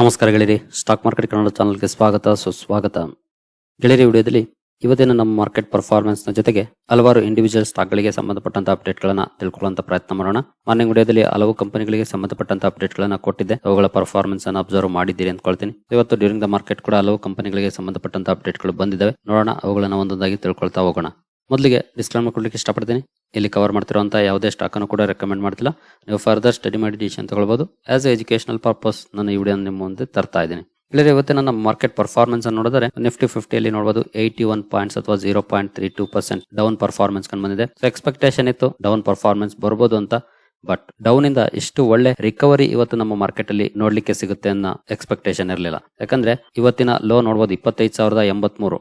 ನಮಸ್ಕಾರ ಗೆಳೆಯರಿ stock market Kannada ಚಾನಲ್ಗೆ ಸ್ವಾಗತ, ಸುಸ್ವಾಗತ. ಗೆಳೆಯರಿ ವಿಡಿಯೋದಲ್ಲಿ ಇವತ್ತಿನ ನಮ್ಮ ಮಾರ್ಕೆಟ್ ಪರ್ಫಾರ್ಮೆನ್ಸ್ ಜೊತೆಗೆ ಹಲವಾರು ಇಂಡಿವಿಜುವಲ್ ಸ್ಟಾಕ್ ಗಳಿಗೆ ಸಂಬಂಧಪಟ್ಟಂತ ಅಪ್ಡೇಟ್ ಗಳನ್ನ ತಿಳ್ಕೊಳ್ಳುವಂತ ಪ್ರಯತ್ನ ಮಾಡೋಣ. ಮಾರ್ನಿಂಗ್ ವಿಡಿಯೋದಲ್ಲಿ ಹಲವು ಕಂಪನಿಗಳಿಗೆ ಸಂಬಂಧಪಟ್ಟಂತ ಅಪ್ಡೇಟ್ ಗಳನ್ನ ಕೊಟ್ಟಿದ್ದೆ. ಅವುಗಳ ಪರ್ಫಾರ್ಮೆನ್ಸ್ ಅನ್ನು ಅಬ್ಸರ್ವ್ ಮಾಡಿದ್ದೀರಿ ಅಂದ್ಕೊಳ್ತೀನಿ. ಇವತ್ತು ಡ್ಯೂರಿಂಗ್ ದ ಮಾರ್ಕೆಟ್ ಕೂಡ ಹಲವು ಕಂಪನಿಗಳಿಗೆ ಸಂಬಂಧಪಟ್ಟಂತ ಅಪ್ಡೇಟ್ಗಳು ಬಂದಿದ್ದಾವೆ. ನೋಡೋಣ, ಅವುಗಳನ್ನ ಒಂದೊಂದಾಗಿ ತಿಳ್ಕೊಳ್ತಾ ಹೋಗೋಣ. ಮೊದಲಿಗೆ ಡಿಸ್ಕ್ಲೈಮರ್ ಕೊಡ್ಲಿಕ್ಕೆ ಇಷ್ಟಪಡ್ತೀನಿ. ಇಲ್ಲಿ ಕವರ್ ಮಾಡ್ತಿರುವಂಥ ಯಾವುದೇ ಸ್ಟಾಕನ್ನು ಕೂಡ ರೆಕಮೆಂಡ್ ಮಾಡ್ತಿಲ್ಲ. ನೀವು ಫರ್ದರ್ ಸ್ಟಡಿ ಮಾಡಿ ಡಿಸಿಷನ್ ತಗೊಳ್ಬೋದು. ಆಸ್ ಎ ಎಜುಕೇಶನಲ್ ಪರ್ಪಸ್ ನಾನು ಈ ವಿಡಿಯೋ ನಿಮ್ಮ ಮುಂದೆ ತರ್ತಾ ಇದ್ದೀನಿ. ಇಲ್ಲಿ ಇವತ್ತು ನನ್ನ ಮಾರ್ಕೆಟ್ ಪರ್ಫಾರ್ಮೆನ್ಸ್ ಅನ್ನು ನೋಡಿದ್ರೆ ನಿಫ್ಟಿ ಫಿಫ್ಟಿಯಲ್ಲಿ ನೋಡಬಹುದು ಏಯ್ಟಿ ಒನ್ ಪಾಯಿಂಟ್ಸ್ ಅಥವಾ zero point three two percent down performance ಕಂಡು ಬಂದಿದೆ. ಸೊ ಎಕ್ಸ್ಪೆಕ್ಟೇಷನ್ ಇತ್ತು ಡೌನ್ ಪರ್ಫಾರ್ಮೆನ್ಸ್ ಬರ್ಬೋದು ಅಂತ. ಬಟ್ ಡೌನ್ ಇಂದ ಇಷ್ಟು ಒಳ್ಳೆ ರಿಕವರಿ ಇವತ್ತು ನಮ್ಮ ಮಾರ್ಕೆಟ್ ಅಲ್ಲಿ ನೋಡ್ಲಿಕ್ಕೆ ಸಿಗುತ್ತೆ ಅನ್ನೋ ಎಕ್ಸ್ಪೆಕ್ಟೇಷನ್ ಇರಲಿಲ್ಲ. ಯಾಕಂದ್ರೆ ಇವತ್ತಿನ ಲೋ ನೋಡಬಹುದು ಇಪ್ಪತ್ತೈದು ಸಾವಿರದ ಎಂಬತ್ ಮೂರು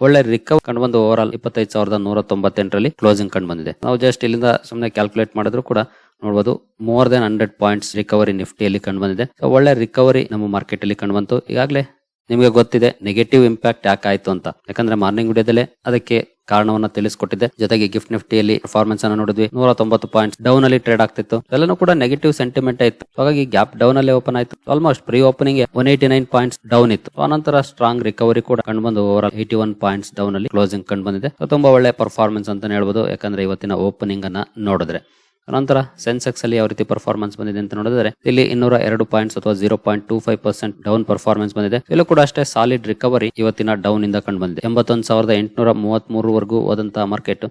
ಒಳ್ಳೆ ರಿಕವರ್ ಕಂಡು ಬಂದು ಓವರ್ ಆಲ್ ಇಪ್ಪತ್ತೈದು ಸಾವಿರದ ನೂರ ತೊಂಬತ್ತೆಂಟರಲ್ಲಿ ಕ್ಲೋಸಿಂಗ್ ಕಂಡು ಬಂದಿದೆ ನಾವು ಜಸ್ಟ್ ಇಲ್ಲಿಂದ ಸುಮ್ಮನೆ ಕ್ಯಾಲ್ಕುಲೇಟ್ ಮಾಡಿದ್ರು ಕೂಡ ನೋಡಬಹುದು more than hundred points recovery ನಿಫ್ಟಿಯಲ್ಲಿ ಕಂಡು ಬಂದಿದೆ ಒಳ್ಳೆ ರಿಕವರಿ ನಮ್ಮ ಮಾರ್ಕೆಟ್ ಅಲ್ಲಿ ಕಂಡು ಬಂತು ಈಗಾಗಲೇ ನಿಮಗೆ ಗೊತ್ತಿದೆ ನೆಗೆಟಿವ್ ಇಂಪ್ಯಾಕ್ಟ್ ಯಾಕಾಯ್ತು ಅಂತ. ಯಾಕಂದ್ರೆ ಮಾರ್ನಿಂಗ್ ವಿಡಿಯೋದಲ್ಲೇ ಅದಕ್ಕೆ ಕಾರಣವನ್ನ ತಿಳಿಸ್ಕೊಟ್ಟಿದ್ದೆ. ಜೊತೆಗೆ ಗಿಫ್ಟ್ ನಿಫ್ಟಿಯಲ್ಲಿ ಪರ್ಫಾರ್ಮೆನ್ಸ್ ಅನ್ನು ನೋಡಿದ್ವಿ. ನೂರ ತೊಂಬತ್ತು ಪಾಯಿಂಟ್ಸ್ ಡೌನ್ ಅಲ್ಲಿ ಟ್ರೇಡ್ ಆಗ್ತಿತ್ತು. ಎಲ್ಲನೂ ಕೂಡ ನೆಗೆಟಿವ್ ಸೆಂಟಿಮೆಂಟ್ ಇತ್ತು. ಹಾಗಾಗಿ ಗ್ಯಾಪ್ ಡೌನ್ ಅಲ್ಲಿ ಓಪನ್ ಆಯ್ತು. Almost pre opening one eighty nine points down ಇತ್ತು ಆನಂತರ ಸ್ಟ್ರಾಂಗ್ ರಿಕವರಿ ಕೂಡ ಕಂಡು ಬಂದು over eighty one points down ಅಲ್ಲಿ ಕ್ಲೋಸಿಂಗ್ ಕಂಡು ಬಂದಿದೆ. ತುಂಬಾ ಒಳ್ಳೆ ಪರ್ಫಾರ್ಮೆನ್ಸ್ ಅಂತ ಹೇಳ್ಬೋದು. ಯಾಕಂದ್ರೆ ಇವತ್ತಿನ ಓಪನಿಂಗ್ ಅನ್ನ ನೋಡಿದ್ರೆ. ನಂತರ ಸೆನ್ಸೆಕ್ಸ್ ಅಲ್ಲಿ ಯಾವ ರೀತಿ ಪರ್ಫಾರ್ಮೆನ್ಸ್ ಬಂದಿದೆ ಅಂತ ನೋಡಿದ್ರೆ, ಇಲ್ಲಿ ಇನ್ನೂರ ಎರಡು ಪಾಯಿಂಟ್ಸ್ ಅಥವಾ zero point two five percent down performance ಬಂದಿದೆ. ಇಲ್ಲೂ ಕೂಡ ಅಷ್ಟೇ ಸಾಲಿಡ್ ರಿಕವರಿ ಇವತ್ತಿನ ಡೌನ್ ಇಂದ ಕಂಡು ಬಂದಿದೆ. ಎಂಬತ್ತೊಂದು ಸಾವಿರದ ಎಂಟುನೂರ ಮೂವತ್ತ್ ಮೂರವರೆಗೂ ಹೋದಂತಹ ಮಾರ್ಕೆಟ್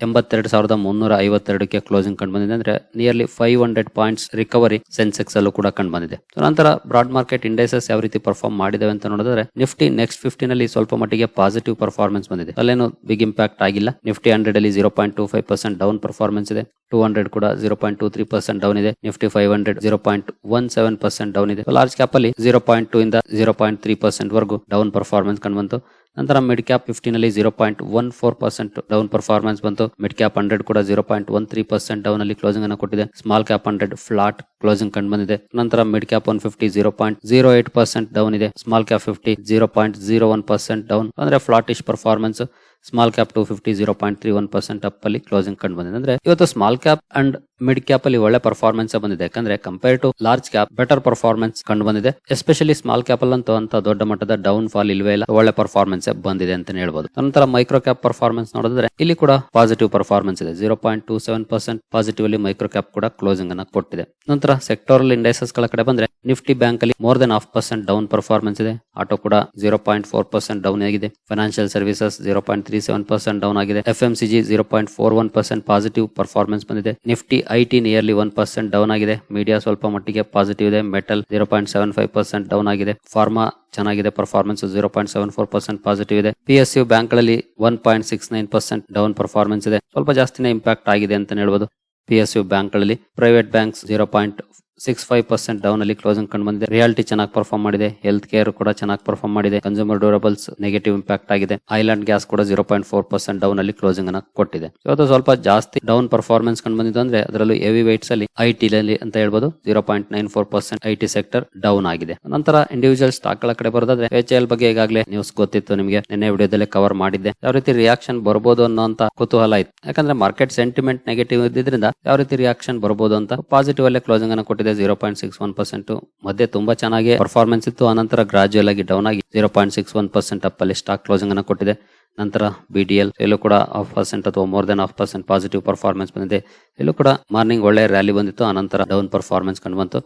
ಎಂಬತ್ತೆರಡು ಸಾವಿರದ ಮುನ್ನೂರ ಐವತ್ತೆರಡಕ್ಕೆ ಕ್ಲೋಸಿಂಗ್ ಕಂಡು ಬಂದಿದೆ ಅಂದ್ರೆ nearly five hundred points recovery Sensex ಅಲ್ಲೂ ಕೂಡ ಕಂಡು ಬಂದಿದೆ ನಂತರ ಬ್ರಾಡ್ ಮಾರ್ಕೆಟ್ ಇಂಡೆಕ್ಸಸ್ ಯಾವ ರೀತಿ ಪರ್ಫಾರ್ಮ್ ಮಾಡಿದವೆ ಅಂತ ನೋಡಿದ್ರೆ ನಿಫ್ಟಿ ನೆಕ್ಸ್ಟ್ ಫಿಫ್ಟಿನಲ್ಲಿ ಸ್ವಲ್ಪ ಮಟ್ಟಿಗೆ ಪಾಸಿಟಿವ್ ಪರ್ಫಾರ್ಮೆನ್ಸ್ ಬಂದಿದೆ. ಅಲ್ಲೇನು ಬಿಗ್ ಇಂಪ್ಯಾಕ್ಟ್ ಆಗಿಲ್ಲ. ನಿಫ್ಟಿ ಹಂಡ್ರೆಡ್ ಅಲ್ಲಿ zero point two five percent down performance ಇದೆ. ಟೂ ಹಂಡ್ರೆಡ್ ಕೂಡ zero point two three percent down ಇದೆ. Nifty five hundred zero point one seven percent down ಇದೆ. ಲಾರ್ಜ್ ಕ್ಯಾಪ್ ಅಲ್ಲಿ zero point two ಇಂದ zero point three percent ವರೆಗೂ down performance ಕಂಡು ಬಂತು ನಂತರ ಮಿಡ್ ಕ್ಯಾಪ್ ಫಿಫ್ಟೀನ್ ಅಲ್ಲಿ zero point one four percent down performance ಬಂತು. ಮಿಡ್ ಕ್ಯಾಪ್ ಹಂಡ್ರೆಡ್ ಕೂಡ zero point one three percent down ಅಲ್ಲಿ ಕ್ಲೋಸಿಂಗ್ ಅನ್ನು ಕೊಟ್ಟಿದೆ. Small cap hundred flat closing ಕಂಡು ಬಂದಿದೆ. ನಂತರ mid cap one fifty zero point zero eight percent down ಇದೆ. Small cap fifty zero point zero one percent down ಅಂದ್ರೆ flattish performance small cap two fifty zero point three one percent up ಅಲ್ಲಿ closing ಕಂಡು ಬಂದಿದೆ. ಅಂದ್ರೆ ಇವತ್ತು small cap and mid cap ಅಲ್ಲಿ ಒಳ್ಳೆ performance ಬಂದಿದೆ. ಯಾಕಂದ್ರೆ compare to large cap better performance ಕಂಡು ಬಂದಿದೆ. ಎಸ್ಪೆಷಲಿ ಸ್ಮಾಲ್ ಕ್ಯಾಪ್ ಅಲ್ಲಿ ಅಂತ ದೊಡ್ಡ ಮಟ್ಟದ ಡೌನ್ ಫಾಲ್ ಇಲ್ವೇ ಇಲ್ಲ, ಒಳ್ಳೆ ಪರ್ಫಾರ್ಮೆನ್ಸ್ ಬಂದಿದೆ ಅಂತ ಹೇಳ್ಬೋದು. ನಂತರ ಮೈಕ್ರೋ ಕ್ಯಾಪ್ ಪರ್ಫಾರ್ಮೆನ್ಸ್ ನೋಡಿದ್ರೆ ಇಲ್ಲಿ ಕೂಡ ಪಾಸಿಟಿವ್ ಪರ್ಫಾರ್ಮೆನ್ಸ್ ಇದೆ. Zero point two seven percent positive ಅಲ್ಲಿ ಮೈಕ್ರೋ ಕ್ಯಾಪ್ ಕೂಡ ಕ್ಲೋಸಿಂಗ್ ಅನ್ನ ಕೊಟ್ಟಿದೆ. ನಂತರ ಸೆಕ್ಟೋರಲ್ ಇಂಡೈಸಸ್ಗಳ ಕಡೆ ಬಂದ್ರೆ ನಿಫ್ಟಿ ಬ್ಯಾಂಕ್ ಅಲ್ಲಿ more than half percent down performance ಇದೆ. ಆಟೋ ಕೂಡ zero point four percent down ಆಗಿದೆ. Financial services zero point three seven percent down ಆಗಿದೆ. F M C G zero point four one percent positive performance ಬಂದಿದೆ. Nifty IT nearly one percent down ಆಗಿದೆ. Media ಸ್ವಲ್ಪ ಮಟ್ಟಿಗೆ positive ಇದೆ. Metal zero point seven five percent down ಆಗಿದೆ. Pharma ಚೆನ್ನಾಗಿದೆ. Performance zero point seven four percent positive ಇದೆ. P S U ಬ್ಯಾಂಕ್ಗಳಲ್ಲಿ one point six nine percent down performance ಇದೆ. ಸ್ವಲ್ಪ ಜಾಸ್ತಿನೇ ಇಂಪ್ಯಾಕ್ಟ್ ಆಗಿದೆ ಅಂತ ಹೇಳ್ಬೋದು. ಪಿ ಎಸ್ ಯು ಬ್ಯಾಂಕ್ಗಳಲ್ಲಿ private banks zero point six five percent down ಅಲ್ಲಿ ಕ್ಲೋಸಿಂಗ್ ಕಂಡು ಬಂದಿದೆ. ರಿಯಾಲಿಟಿ ಚೆನ್ನಾಗಿ ಪರ್ಫಾರ್ಮ್ ಮಾಡಿದೆ. ಹೆಲ್ತ್ ಕೇರ್ ಕೂಡ ಚೆನ್ನಾಗಿ ಪರ್ಫಾರ್ಮ್ ಮಾಡಿದೆ. ಕನ್ಸ್ಯೂಮರ್ ಡ್ಯೂರಬಲ್ಸ್ ನೆಗೆಟಿವ್ ಇಂಪ್ಯಾಕ್ಟ್ ಆಗಿದೆ. ಐಲ್ಯಾಂಡ್ ಗ್ಯಾಸ್ ಕೂಡ zero point four percent down ಅಲ್ಲಿ ಕ್ಲೋಸಿಂಗ್ ಅನ್ನ ಕೊಟ್ಟಿದೆ. ಇವತ್ತು ಸ್ವಲ್ಪ ಜಾಸ್ತಿ ಡೌನ್ ಪರ್ಫಾರ್ಮೆನ್ಸ್ ಕಂಡು ಬಂದಿದ್ದು ಅಂದ್ರೆ ಅದರಲ್ಲೂ ಹೆವಿ ವೈಟ್ಸ್ ಅಲ್ಲಿ ಐ ಟಿ ಅಂತ ಹೇಳ್ಬೋದು zero point nine four percent I T sector down ಆಗಿದೆ. ನಂತರ ಇಂಡಿವಿಜುವಲ್ ಸ್ಟಾಕ್ಗಳ ಕಡೆ ಬರೋದಾದ್ರೆ ಎಚ್ ಎಲ್ ಬಗ್ಗೆ ಈಗಾಗಲೇ ನ್ಯೂಸ್ ಗೊತ್ತಿತ್ತು ನಿಮಗೆ. ನಿನ್ನೆ ವಿಡಿಯೋದಲ್ಲಿ ಕವರ್ ಮಾಡಿದ್ದೆ. ಯಾವ ರೀತಿ ರಿಯಾಕ್ಷನ್ ಬರಬಹುದು ಅನ್ನೋಂತ ಕುತೂಹಲ ಇತ್ತು. ಯಾಕಂದ್ರೆ ಮಾರ್ಕೆಟ್ ಸೆಂಟಿಮೆಂಟ್ ನೆಗೆಟಿವ್ ಇದ್ದಿದ್ರಿಂದ ಯಾವ ರೀತಿ ರಿಯಾಕ್ಷನ್ ಬರಬಹುದು ಅಂತ ಪಾಸಿಟಿವ್ ಅಲ್ಲೇ ಕ್ಲೋಸಿಂಗ್ ಅನ್ನು ಕೊಟ್ಟಿದೆ. Zero point six one percent ಮಧ್ಯೆ ತುಂಬಾ ಚೆನ್ನಾಗಿ ಪರ್ಫಾರ್ಮೆನ್ಸ್ ಇತ್ತು. ಆನಂತರ ಗ್ರಾಜುಯಲ್ ಆಗಿ ಡೌನ್ ಆಗಿ zero point six one percent up ಅಲ್ಲಿ ಸ್ಟಾಕ್ ಕ್ಲೋಸಿಂಗ್ ಅನ್ನು ಕೊಟ್ಟಿದೆ. ನಂತರ ಬಿ ಡಿ ಎಲ್ ಎಲ್ಲೂ ಕೂಡ ಹಾಫ್ ಪರ್ಸೆಂಟ್ ಅಥವಾ more than half percent positive performance ಬಂದಿದೆ. ಎಲ್ಲೂ ಕೂಡ ಮಾರ್ನಿಂಗ್ ಒಳ್ಳೆ ರ್ಯಾಲಿ ಬಂದಿತ್ತು. ಆನಂತರ ಡೌನ್ ಪರ್ಫಾರ್ಮೆನ್ಸ್ ಕಂಡು ಬಂತು.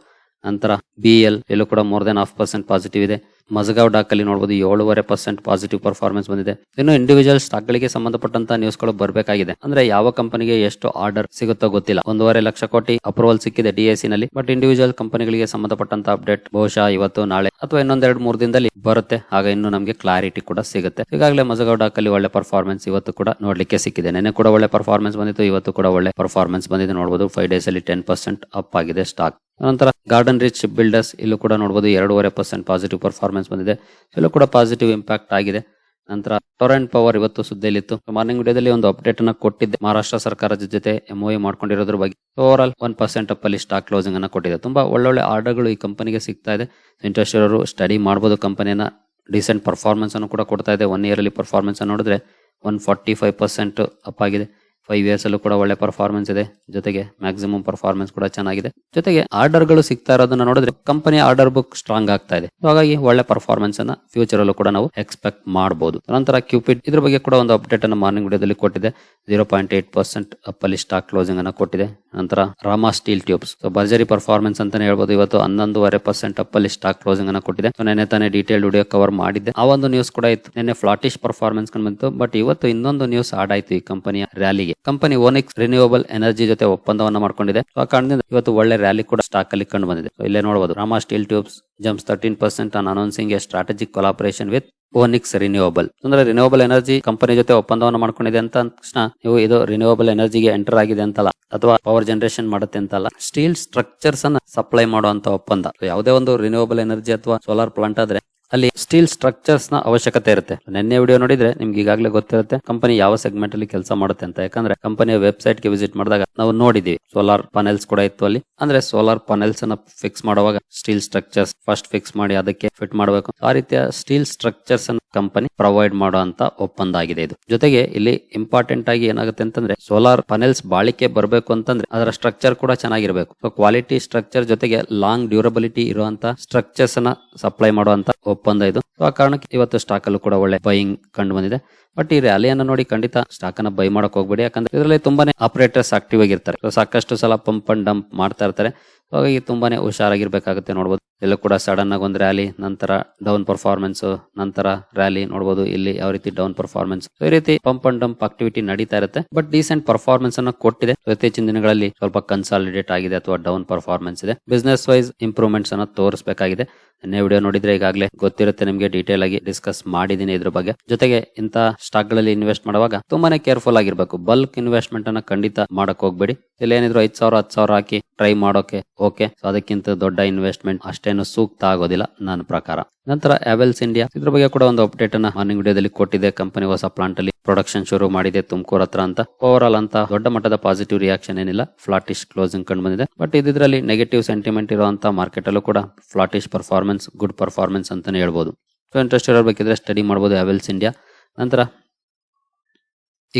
ನಂತರ ಬಿ ಎಲ್ ಎಲ್ಲೂ ಕೂಡ more than half percent positive ಇದೆ. ಮಜಗಾವ್ ಡಾಕ್ ಅಲ್ಲಿ ನೋಡಬಹುದು ಏಳುವರೆ ಪರ್ಸೆಂಟ್ ಪಾಸಿಟಿವ್ ಪರ್ಫಾರ್ಮೆನ್ಸ್ ಬಂದಿದೆ. ಇನ್ನು ಇಂಡಿವಿಜುವಲ್ ಸ್ಟಾಕ್ ಗಳಿಗೆ ಸಂಬಂಧಪಟ್ಟಂತ ನ್ಯೂಸ್ಗಳು ಬರಬೇಕಾಗಿದೆ. ಅಂದ್ರೆ ಯಾವ ಕಂಪನಿಗೆ ಎಷ್ಟು ಆರ್ಡರ್ ಸಿಗುತ್ತೋ ಗೊತ್ತಿಲ್ಲ. ಒಂದೂವರೆ ಲಕ್ಷ ಕೋಟಿ ಅಪ್ರೂವಲ್ ಸಿಕ್ಕಿದೆ ಡಿಎಸಿ ನಲ್ಲಿ. ಬಟ್ ಇಂಡಿವಿಜುವಲ್ ಕಂಪನಿಗಳಿಗೆ ಸಂಬಂಧಪಟ್ಟಂತ ಅಪ್ಡೇಟ್ ಬಹುಶಃ ಇವತ್ತು, ನಾಳೆ ಅಥವಾ ಇನ್ನೊಂದೆರಡು, ಮೂರು ದಿನದಲ್ಲಿ ಬರುತ್ತೆ. ಆಗ ಇನ್ನು ನಮಗೆ ಕ್ಲಾರಿಟಿ ಕೂಡ ಸಿಗುತ್ತೆ. ಈಗಾಗಲೇ ಮಜಗಾವ್ ಡಾಕ್ ಅಲ್ಲಿ ಒಳ್ಳೆ ಪರ್ಫಾರ್ಮೆನ್ಸ್ ಇವತ್ತು ಕೂಡ ನೋಡ್ಲಿಕ್ಕೆ ಸಿಕ್ಕಿದೆ. ನೆನೆ ಕೂಡ ಒಳ್ಳೆ ಪರ್ಫಾರ್ಮೆನ್ಸ್ ಬಂದಿತ್ತು, ಇವತ್ತು ಕೂಡ ಒಳ್ಳೆ ಪರ್ಫಾರ್ಮೆನ್ಸ್ ಬಂದಿದೆ. ನೋಡಬಹುದು ಫೈವ್ ಡೇಸ್ ಅಲ್ಲಿ ಟೆನ್ ಪರ್ಸೆಂಟ್ ಅಪ್ ಆಗಿದೆ ಸ್ಟಾಕ್ ನಂತರ ಗಾರ್ಡನ್ ರಿಚ್ ಬಿಲ್ಡರ್ಸ್ ಇಲ್ಲೂ ಕೂಡ ನೋಡಬಹುದು ಎರಡೂವರೆ ಪರ್ಸೆಂಟ್ ಪಾಸಿಟಿವ್ ಪರ್ಫಾರ್ಮೆನ್ಸ್ ಬಂದಿದೆ. ಇಲ್ಲೂ ಕೂಡ ಪಾಸಿಟಿವ್ ಇಂಪ್ಯಾಕ್ಟ್ ಆಗಿದೆ. ನಂತರ ಟೊರೆಂಟ್ ಪವರ್ ಇವತ್ತು ಸುದ್ದಿಯಲ್ಲಿತ್ತು. ಮಾರ್ನಿಂಗ್ ವಿಡಿಯೋದಲ್ಲಿ ಒಂದು ಅಪ್ಡೇಟ್ ಅನ್ನ ಕೊಟ್ಟಿದ್ದೆ. ಮಹಾರಾಷ್ಟ್ರ ಸರ್ಕಾರದ ಜೊತೆ ಎಂಒಎ ಮಾಡ್ಕೊಂಡಿರೋದ್ರ ಬಗ್ಗೆ. Overall one percent up ಅಲ್ಲಿ ಸ್ಟಾಕ್ ಕ್ಲೋಸಿಂಗ್ ಅನ್ನ ಕೊಟ್ಟಿದೆ. ತುಂಬಾ ಒಳ್ಳೊಳ್ಳೆ ಆರ್ಡರ್ಗಳು ಈ ಕಂಪನಿಗೆ ಸಿಗ್ತಾ ಇದೆ. ಇಂಟ್ರೆಸ್ಟ್ ಇರೋರು ಸ್ಟಡಿ ಮಾಡಬಹುದು ಕಂಪನಿಯನ್ನ ಡಿಸೆಂಟ್ ಪರ್ಫಾರ್ಮೆನ್ಸ್ ಅನ್ನು ಕೂಡ ಕೊಡ್ತಾ ಇದೆ. ಒನ್ ಇಯರ್ ಅಲ್ಲಿ ಪರ್ಫಾರ್ಮೆನ್ಸ್ ನೋಡಿದ್ರೆ one forty five percent up ಆಗಿದೆ. ಫೈವ್ ಇಯರ್ಸ್ ಅಲ್ಲೂ ಕೂಡ ಒಳ್ಳೆ ಪರ್ಫಾರ್ಮೆನ್ಸ್ ಇದೆ. ಜೊತೆಗೆ ಮ್ಯಾಕ್ಸಿಮಮ್ ಪರ್ಫಾರ್ಮೆನ್ಸ್ ಕೂಡ ಚೆನ್ನಾಗಿದೆ. ಜೊತೆಗೆ ಆರ್ಡರ್ಗಳು ಸಿಗ್ತಾ ಇರೋದನ್ನ ನೋಡಿದ್ರೆ ಕಂಪನಿ ಆರ್ಡರ್ ಬುಕ್ ಸ್ಟ್ರಾಂಗ್ ಆಗ್ತಾ ಇದೆ. ಹಾಗಾಗಿ ಒಳ್ಳೆ ಪರ್ಫಾರ್ಮೆನ್ಸ್ ಅನ್ನ ಫ್ಯೂಚರ್ ಅಲ್ಲೂ ಕೂಡ ನಾವು ಎಕ್ಸ್ಪೆಕ್ಟ್ ಮಾಡಬಹುದು ನಂತರ ಕ್ಯೂಪಿಡ್ ಇದ್ರ ಬಗ್ಗೆ ಕೂಡ ಒಂದು ಅಪ್ಡೇಟ್ ಅನ್ನು ಮಾರ್ನಿಂಗ್ ವಿಡಿಯೋದಲ್ಲಿ ಕೊಟ್ಟಿದೆ. ಜೀರೋ ಪಾಯಿಂಟ್ ಏಟ್ ಪರ್ಸೆಂಟ್ ಅಪ್ಪಲ್ಲಿ ಸ್ಟಾಕ್ ಕ್ಲೋಸಿಂಗ್ ಅನ್ನ ಕೊಟ್ಟಿದೆ. ನಂತರ ರಾಮಾ ಸ್ಟೀಲ್ ಟ್ಯೂಬ್ಸ್ ಸೊ ಭರ್ಜರಿ ಪರ್ಫಾರ್ಮೆನ್ಸ್ ಅಂತಾನೆ ಹೇಳ್ಬೋದು. ಇವತ್ತು ಹನ್ನೊಂದುವರೆ ಪರ್ಸೆಂಟ್ ಅಪ್ಪಲ್ಲಿ ಸ್ಟಾಕ್ ಕ್ಲೋಸಿಂಗ್ ಅನ್ನ ಕೊಟ್ಟಿದೆ. ತಾನೆ ತಾನೇ ಡೀಟೇಲ್ ವಿಡಿಯೋ ಕವರ್ ಮಾಡಿದ್ದೆ. ಆ ಒಂದು ನ್ಯೂಸ್ ಕೂಡ ಇತ್ತು. ನಿನ್ನೆ ಫ್ಲಾಟಿಶ್ ಪರ್ಫಾರ್ಮೆನ್ಸ್ ಬಂತು. ಬಟ್ ಇವತ್ತು ಇನ್ನೊಂದು ನ್ಯೂಸ್ ಆಡ್ ಆಯ್ತು ಈ ಕಂಪನಿಯ ರ್ಯಾಲಿಗೆ ಕಂಪನಿ ಓನಿಕ್ಸ್ ರಿನ್ಯೂವಬಲ್ ಎನರ್ಜಿ ಜೊತೆ ಒಪ್ಪಂದವನ್ನ ಮಾಡ್ಕೊಂಡಿದೆ. ಆ ಕಾರಣದಿಂದ ಇವತ್ತು ಒಳ್ಳೆ ರ್ಯಾಲಿ ಕೂಡ ಸ್ಟಾಕ್ ಅಲ್ಲಿ ಕಂಡು ಬಂದಿದೆ. ಇಲ್ಲೇ ನೋಡಬಹುದು Rama steel tubes jumps thirteen percent on announcing a strategic collaboration with Onyx renewable ಅಂದ್ರೆ ರಿನ್ಯೂವಬಲ್ ಎನರ್ಜಿ ಕಂಪನಿ ಜೊತೆ ಒಪ್ಪಂದವನ್ನು ಮಾಡ್ಕೊಂಡಿದೆ ಅಂತ ತಕ್ಷಣ ನೀವು ಇದು ರಿನ್ಯೂವಬಲ್ ಎನರ್ಜಿಗೆ ಎಂಟರ್ ಆಗಿದೆ ಅಂತಲ್ಲ, ಅಥವಾ ಪವರ್ ಜನರೇಷನ್ ಮಾಡುತ್ತೆ ಅಂತಲ್ಲ ಸ್ಟೀಲ್ ಸ್ಟ್ರಕ್ಚರ್ಸ್ ಅನ್ನ ಸಪ್ಲೈ ಮಾಡುವಂತ ಒಪ್ಪಂದ. ಯಾವುದೇ ಒಂದು ರಿನ್ಯೂವಬಲ್ ಎನರ್ಜಿ ಅಥವಾ ಸೋಲಾರ್ ಪ್ಲಾಂಟ್ ಆದ್ರೆ ಅಲ್ಲಿ ಸ್ಟೀಲ್ ಸ್ಟ್ರಕ್ಚರ್ಸ್ನ ಅವಶ್ಯಕತೆ ಇರುತ್ತೆ. ನಿನ್ನೆ ವಿಡಿಯೋ ನೋಡಿದ್ರೆ ನಿಮ್ಗೆ ಈಗಾಗಲೇ ಗೊತ್ತಿರುತ್ತೆ, ಕಂಪನಿ ಯಾವ ಸೆಗ್ಮೆಂಟ್ ಅಲ್ಲಿ ಕೆಲಸ ಮಾಡುತ್ತೆ ಅಂತ. ಯಾಕಂದ್ರೆ ಕಂಪನಿಯ ವೆಬ್ಸೈಟ್ಗೆ ವಿಸಿಟ್ ಮಾಡಿದಾಗ ನಾವು ನೋಡಿದೀವಿ ಸೋಲಾರ್ ಪ್ಯಾನೆಲ್ಸ್ ಕೂಡ ಇತ್ತು ಅಲ್ಲಿ. ಅಂದ್ರೆ ಸೋಲಾರ್ ಪ್ಯಾನೆಲ್ಸ್ ಅನ್ನ ಫಿಕ್ಸ್ ಮಾಡುವಾಗ ಸ್ಟೀಲ್ ಸ್ಟ್ರಕ್ಚರ್ಸ್ ಫಸ್ಟ್ ಫಿಕ್ಸ್ ಮಾಡಿ ಅದಕ್ಕೆ ಫಿಟ್ ಮಾಡಬೇಕು. ಆ ರೀತಿಯ ಸ್ಟೀಲ್ ಸ್ಟ್ರಕ್ಚರ್ಸ್ ಅನ್ನ ಕಂಪನಿ ಪ್ರೊವೈಡ್ ಮಾಡುವಂತ ಒಪ್ಪಂದ ಆಗಿದೆ ಇದು. ಜೊತೆಗೆ ಇಲ್ಲಿ ಇಂಪಾರ್ಟೆಂಟ್ ಆಗಿ ಏನಾಗುತ್ತೆ ಅಂತಂದ್ರೆ ಸೋಲಾರ್ ಪ್ಯಾನೆಲ್ಸ್ ಬಾಳಿಕೆ ಬರಬೇಕು ಅಂತಂದ್ರೆ ಅದರ ಸ್ಟ್ರಕ್ಚರ್ ಕೂಡ ಚೆನ್ನಾಗಿರ್ಬೇಕು. ಕ್ವಾಲಿಟಿ ಸ್ಟ್ರಕ್ಚರ್ ಜೊತೆಗೆ ಲಾಂಗ್ ಡ್ಯೂರಬಿಲಿಟಿ ಇರುವಂತ ಸ್ಟ್ರಕ್ಚರ್ಸ್ ಅನ್ನ ಸಪ್ಲೈ ಮಾಡುವಂತ ಒಪ್ಪಂದ ಇದು. ಆ ಕಾರಣಕ್ಕೆ ಇವತ್ತು ಸ್ಟಾಕ್ ಅಲ್ಲೂ ಕೂಡ ಒಳ್ಳೆ ಬೈಯಿಂಗ್ ಕಂಡು ಬಂದಿದೆ. ಬಟ್ ಈ ರ್ಯಾಲಿಯನ್ನು ನೋಡಿ ಖಂಡಿತ ಸ್ಟಾಕ್ ಅನ್ನ ಬೈ ಮಾಡಕ್ ಹೋಗ್ಬೇಡಿ. ಯಾಕಂದ್ರೆ ಇದರಲ್ಲಿ ತುಂಬಾನೇ ಆಪರೇಟರ್ಸ್ ಆಕ್ಟಿವ್ ಆಗಿರ್ತಾರೆ. ಸಾಕಷ್ಟು ಸಲ ಪಂಪ್ ಅಂಡ್ ಡಂಪ್ ಮಾಡ್ತಾ ಇರ್ತಾರೆ. ಹಾಗಾಗಿ ತುಂಬಾನೇ ಹುಷಾರಾಗಿರ್ಬೇಕಾಗುತ್ತೆ ನೋಡ್ಬೋದು. ಎಲ್ಲೂ ಕೂಡ ಸಡನ್ ಆಗಿ ಒಂದು ರ್ಯಾಲಿ ನಂತರ ಡೌನ್ ಪರ್ಫಾರ್ಮೆನ್ಸ್ ನಂತರ ರ್ಯಾಲಿ ನೋಡಬಹುದು ಇಲ್ಲಿ ಯಾವ ರೀತಿ ಡೌನ್ ಪರ್ಫಾರ್ಮೆನ್ಸ್ ಈ ರೀತಿ ಪಂಪ್ ಅಂಡ್ ಡಂಪ್ ಆಕ್ಟಿವಿಟಿ ನಡೀತಾ ಇರುತ್ತೆ. ಬಟ್ ಡೀಸೆಂಟ್ ಪರ್ಫಾರ್ಮೆನ್ಸ್ ಅನ್ನ ಕೊಟ್ಟಿದೆ. ಇತ್ತೀಚಿನ ದಿನಗಳಲ್ಲಿ ಸ್ವಲ್ಪ ಕನ್ಸಾಲಿಡೇಟ್ ಆಗಿದೆ ಅಥವಾ ಡೌನ್ ಪರ್ಫಾರ್ಮೆನ್ಸ್ ಇದೆ. ಬಿಸ್ನೆಸ್ ವೈಸ್ ಇಂಪ್ರೂವ್ಮೆಂಟ್ಸ್ ಅನ್ನ ತೋರಿಸಬೇಕಾಗಿದೆ. ನಿನ್ನೆ ವಿಡಿಯೋ ನೋಡಿದ್ರೆ ಈಗಾಗಲೇ ಗೊತ್ತಿರುತ್ತೆ, ನಿಮಗೆ ಡೀಟೇಲ್ ಆಗಿ ಡಿಸ್ಕಸ್ ಮಾಡಿದೀನಿ ಇದ್ರ ಬಗ್ಗೆ. ಜೊತೆಗೆ ಇಂತ ಸ್ಟಾಕ್ಗಳಲ್ಲಿ ಇನ್ವೆಸ್ಟ್ ಮಾಡುವಾಗ ತುಂಬಾನೇ ಕೇರ್ಫುಲ್ ಆಗಿರ್ಬೇಕು. ಬಲ್ಕ್ ಇನ್ವೆಸ್ಟ್ಮೆಂಟ್ ಅನ್ನ ಖಂಡಿತ ಮಾಡಕ್ ಹೋಗ್ಬೇಡಿ. ಇಲ್ಲಿ ಏನಿದ್ರು ಐದ್ ಸಾವಿರ ಹತ್ತು ಸಾವಿರ ಹಾಕಿ ಟ್ರೈ ಮಾಡೋಕೆ ಓಕೆ ಸೊ ಅದಕ್ಕಿಂತ ದೊಡ್ಡ ಇನ್ವೆಸ್ಟ್ಮೆಂಟ್ ಅಷ್ಟೇನು ಸೂಕ್ತ ಆಗೋದಿಲ್ಲ ನನ್ನ ಪ್ರಕಾರ. ನಂತರ ಅವೆಲ್ಸ್ ಇಂಡಿಯಾ ಇದ್ರ ಬಗ್ಗೆ ಕೂಡ ಒಂದು ಅಪ್ಡೇಟ್ ಅನ್ನ ಮಾರ್ನಿಂಗ್ ವಿಡಿಯೋದಲ್ಲಿ ಕೊಟ್ಟಿದೆ ಕಂಪನಿ ಹೊಸ ಪ್ಲಾಂಟ್ ಅಲ್ಲಿ. ಪ್ರೊಡಕ್ಷನ್ ಶುರು ಮಾಡಿದೆ ತುಮಕೂರ್ ಹತ್ರ ಅಂತ. ಓವರ್ ಆಲ್ ಅಂತ ದೊಡ್ಡ ಮಟ್ಟದ ಪಾಸಿಟಿವ್ ರಿಯಾಕ್ಷನ್ ಏನಿಲ್ಲ. ಫ್ಲಾಟಿಶ್ ಕ್ಲೋಸಿಂಗ್ ಕಂಡು ಬಂದಿದೆ. ಬಟ್ ಇದ್ರಲ್ಲಿ ನೆಗೆಟಿವ್ ಸೆಂಟಿಮೆಂಟ್ ಇರುವಂತ ಮಾರ್ಕೆಟ್ ಅಲ್ಲೂ ಕೂಡ ಫ್ಲಾಟಿಶ್ ಪರ್ಫಾರ್ಮೆನ್ಸ್ ಗುಡ್ ಪರ್ಫಾರ್ಮೆನ್ಸ್ ಅಂತಾನೆ ಹೇಳ್ಬೋದು. ಸೊ ಇಂಟ್ರೆಸ್ಟ್ ಇರಬೇಕಿದ್ರೆ ಸ್ಟಡಿ ಮಾಡಬಹುದು ಅವೆಲ್ಸ್ ಇಂಡಿಯಾ ನಂತರ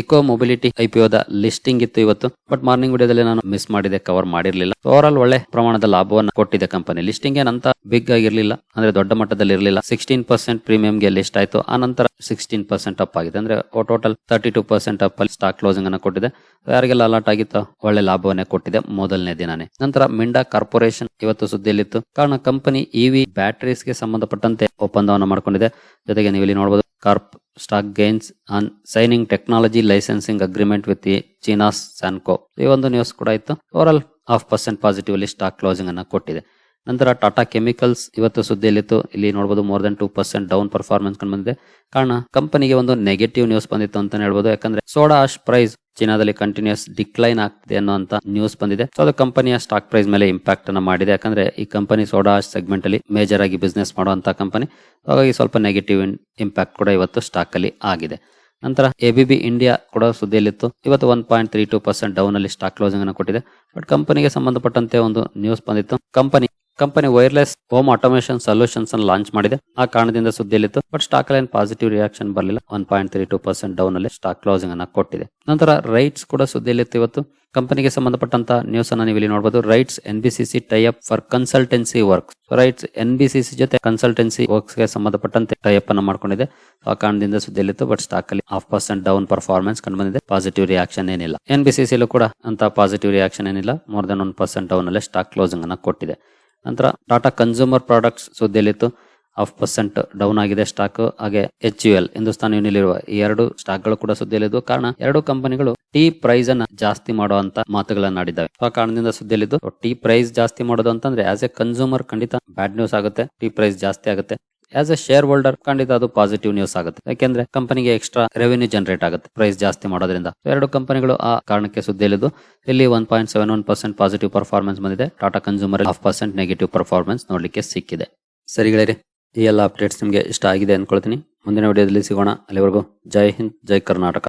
ಇಕೋ ಮೊಬಿಲಿಟಿ ಐಪಿಒದ ಲಿಸ್ಟಿಂಗ್ ಇತ್ತು ಇವತ್ತು. ಬಟ್ ಮಾರ್ನಿಂಗ್ ವಿಡಿಯೋದಲ್ಲಿ ನಾನು ಮಿಸ್ ಮಾಡಿದೆ ಕವರ್ ಮಾಡಿರಲಿಲ್ಲ. ಓವರ್ ಆಲ್ ಒಳ್ಳೆ ಪ್ರಮಾಣದ ಲಾಭವನ್ನು ಕೊಟ್ಟಿದೆ ಕಂಪನಿ ಲಿಸ್ಟಿಂಗ್ ಏನಂತ ಬಿಗ್ ಆಗಿರ್ಲಿಲ್ಲ, ಅಂದ್ರೆ ದೊಡ್ಡ ಮಟ್ಟದಲ್ಲಿ ಇರಲಿಲ್ಲ. ಸಿಕ್ಸ್ಟೀನ್ ಪರ್ಸೆಂಟ್ ಪ್ರೀಮಿಯಂಗೆ ಲಿಸ್ಟ್ ಆಯ್ತು. ಆ ನಂತರ ಸಿಕ್ಸ್ಟೀನ್ ಪರ್ಸೆಂಟ್ ಅಪ್ ಆಗಿದೆ. ಅಂದ್ರೆ total thirty two percent up ಅಲ್ಲಿ ಸ್ಟಾಕ್ ಕ್ಲೋಸಿಂಗ್ ಅನ್ನು ಕೊಟ್ಟಿದೆ. ಯಾರಿಗೆಲ್ಲ ಅಲರ್ಟ್ ಆಗಿತ್ತು, ಒಳ್ಳೆ ಲಾಭವನ್ನೇ ಕೊಟ್ಟಿದೆ ಮೊದಲನೇ ದಿನಾನೇ. ನಂತರ ಮಿಂಡಾ ಕಾರ್ಪೊರೇಷನ್ ಇವತ್ತು ಸುದ್ದಿಯಲ್ಲಿತ್ತು. ಕಾರಣ ಕಂಪನಿ ಇವಿ ಬ್ಯಾಟರೀಸ್ಗೆ ಸಂಬಂಧಪಟ್ಟಂತೆ ಒಪ್ಪಂದವನ್ನು ಮಾಡಿಕೊಂಡಿದೆ. ಜೊತೆಗೆ ನೀವು ಇಲ್ಲಿ ನೋಡಬಹುದು Corp stock gains on signing technology licensing agreement with China's Sanco ಈ ಒಂದು ನ್ಯೂಸ್ ಕೂಡ ಇತ್ತು. ಓವರ್ ಹಾಫ್ ಪರ್ಸೆಂಟ್ ಪಾಸಿಟಿವ್ ಅಲ್ಲಿ ಸ್ಟಾಕ್ ಕ್ಲೋಸಿಂಗ್ ಅನ್ನು ಕೊಟ್ಟಿದೆ. ನಂತರ ಟಾಟಾ ಕೆಮಿಕಲ್ಸ್ ಇವತ್ತು ಸುದ್ದಿಯಲ್ಲಿತ್ತು. ಇಲ್ಲಿ ನೋಡಬಹುದು more than two percent down performance ಕಂಡು ಬಂದಿದೆ. ಕಾರಣ ಕಂಪನಿಗೆ ಒಂದು ನೆಗೆಟಿವ್ ನ್ಯೂಸ್ ಬಂದಿತ್ತು ಅಂತ ಹೇಳ್ಬೋದು. ಯಾಕಂದ್ರೆ ಸೋಡಾ ಆಶ್ ಪ್ರೈಸ್ ಚೀನಾದಲ್ಲಿ ಕಂಟಿನ್ಯೂಸ್ ಡಿಕ್ಲೈನ್ ಆಗ್ತಿದೆ ಅನ್ನುವಂತ ನ್ಯೂಸ್ ಬಂದಿದೆ. ಸೊ ಅದು ಕಂಪನಿಯ ಸ್ಟಾಕ್ ಪ್ರೈಸ್ ಮೇಲೆ ಇಂಪ್ಯಾಕ್ಟ್ ಅನ್ನ ಮಾಡಿದೆ. ಯಾಕಂದ್ರೆ ಈ ಕಂಪನಿ ಸೋಡಾ ಸೆಗ್ಮೆಂಟ್ ಅಲ್ಲಿ ಮೇಜರ್ ಆಗಿ ಬಿಸ್ನೆಸ್ ಮಾಡುವಂತ ಕಂಪನಿ ಹಾಗಾಗಿ ಸ್ವಲ್ಪ ನೆಗೆಟಿವ್ ಇಂಪ್ಯಾಕ್ಟ್ ಕೂಡ ಇವತ್ತು ಸ್ಟಾಕ್ ಅಲ್ಲಿ ಆಗಿದೆ. ನಂತರ ಎಬಿಬಿ ಇಂಡಿಯಾ ಕೂಡ ಸುದ್ದಿಯಲ್ಲಿತ್ತು. ಇವತ್ತು one point three two percent down ಅಲ್ಲಿ ಸ್ಟಾಕ್ ಕ್ಲೋಸಿಂಗ್ ಅನ್ನು ಕೊಟ್ಟಿದೆ. ಬಟ್ ಕಂಪನಿಗೆ ಸಂಬಂಧಪಟ್ಟಂತೆ ಒಂದು ನ್ಯೂಸ್ ಬಂದಿತ್ತು. Company company wireless home automation solutions ಅನ್ನು ಲಾಂಚ್ ಮಾಡಿದೆ. ಆ ಕಾರಣದಿಂದ ಸುದ್ದಿಯಲ್ಲಿತ್ತು, but stock line positive reaction ಬರಲಿಲ್ಲ. One point three two percent down ಅಲ್ಲಿ ಸ್ಟಾಕ್ ಕ್ಲೋಸಿಂಗ್ ಅನ್ನ ಕೊಟ್ಟಿದೆ. ನಂತರ ರೈಟ್ಸ್ ಕೂಡ ಸುದ್ದಿಯಲ್ಲಿತ್ತು ಇವತ್ತು. ಕಂಪನಿಗೆ ಸಂಬಂಧಪಟ್ಟಂತ ನ್ಯೂಸ್ ಅನ್ನ ನೀವು ಇಲ್ಲಿ ನೋಡಬಹುದು RITES N B C tie up for consultancy work RITES N B C ಜೊತೆ ಕನ್ಸಲ್ಟೆನ್ಸಿ ವರ್ಕ್ಸ್ಗೆ ಸಂಬಂಧಪಟ್ಟಂತೆ ಟೈ ಅಪ್ ಅನ್ನು ಮಾಡ್ಕೊಂಡಿದೆ. ಆ ಕಾರಣದಿಂದ ಸುದ್ದಿಯಲ್ಲಿತ್ತು, ಬಟ್ ಸ್ಟಾಕ್ ಅಲ್ಲಿ ಹಾಫ್ ಪರ್ಸೆಂಟ್ ಡೌನ್ ಪರ್ಫಾರ್ಮೆನ್ಸ್ ಕಂಡು ಬಂದಿದೆ. ಪಾಸಿಟಿವ್ ರಿಯಾಕ್ಷನ್ ಏನಿಲ್ಲ. ಎನ್ ಬಿ ಸಿ ಕೂಡ ಅಂತ ಪಾಸಿಟಿವ್ ರಿಯಾಕ್ಷನ್ ಏನಿಲ್ಲ. More than one percent down ಅಲ್ಲಿ ಸ್ಟಾಕ್ ಕ್ಲೋಸಿಂಗ್ ಅನ್ನ ಕೊಟ್ಟಿದೆ. ನಂತರ ಟಾಟಾ ಕನ್ಸ್ಯೂಮರ್ ಪ್ರಾಡಕ್ಟ್ಸ್ ಸುದ್ದಿಯಲ್ಲಿತ್ತು. ಹಾಫ್ ಪರ್ಸೆಂಟ್ ಡೌನ್ ಆಗಿದೆ ಸ್ಟಾಕ್ ಹಾಗೆ H U L Hindustan Unilever ಈ ಎರಡು ಸ್ಟಾಕ್ಗಳು ಕೂಡ ಸುದ್ದಿಯಲ್ಲಿದ್ದು. ಕಾರಣ, ಎರಡು ಕಂಪನಿಗಳು ಟೀ ಪ್ರೈಸ್ ಅನ್ನ ಜಾಸ್ತಿ ಮಾಡುವಂತ ಮಾತುಗಳನ್ನ ಆಡಿದ್ದಾವೆ. ಆ ಕಾರಣದಿಂದ ಸುದ್ದಿಯಲ್ಲಿದ್ದು, ಟೀ ಪ್ರೈಸ್ ಜಾಸ್ತಿ ಮಾಡೋದು ಅಂತಂದ್ರೆ ಆಸ್ ಎ ಕನ್ಸ್ಯೂಮರ್ ಖಂಡಿತ ಬ್ಯಾಡ್ ನ್ಯೂಸ್ ಆಗುತ್ತೆ, ಟೀ ಪ್ರೈಸ್ ಜಾಸ್ತಿ ಆಗುತ್ತೆ. ಆಸ್ ಎ ಶೇರ್ ಹೋಲ್ಡರ್ ಖಂಡಿತ ಅದು ಪಾಸಿಟಿವ್ ನ್ಯೂಸ್ ಆಗುತ್ತೆ. ಯಾಕೆಂದ್ರೆ ಕಂಪನಿಗೆ ಎಕ್ಸ್ಟ್ರಾ ರೆವೆನ್ಯೂ ಜನರೇಟ್ ಆಗುತ್ತೆ. ಪ್ರೈಸ್ ಜಾಸ್ತಿ ಮಾಡೋದ್ರಿಂದ. ಎರಡು ಕಂಪನಿಗಳು ಆ ಕಾರಣಕ್ಕೆ ಸುದ್ದಿಯಲ್ಲಿದ್ದು, ಇಲ್ಲಿ one point seven one percent positive performance ಬಂದಿದೆ. Tata consumer half percent negative performance ನೋಡ್ಲಿಕ್ಕೆ ಸಿಕ್ಕಿದೆ. ಸರಿಗಳೇ ಈ ಎಲ್ಲ ಅಪ್ಡೇಟ್ಸ್ ನಿಮಗೆ ಇಷ್ಟ ಆಗಿದೆ ಅನ್ಕೊಳ್ತೀನಿ. ಮುಂದಿನ ವಿಡಿಯೋದಲ್ಲಿ ಸಿಗೋಣ. ಅಲ್ಲಿವರೆಗೂ ಜೈ ಹಿಂದ್, ಜೈ ಕರ್ನಾಟಕ.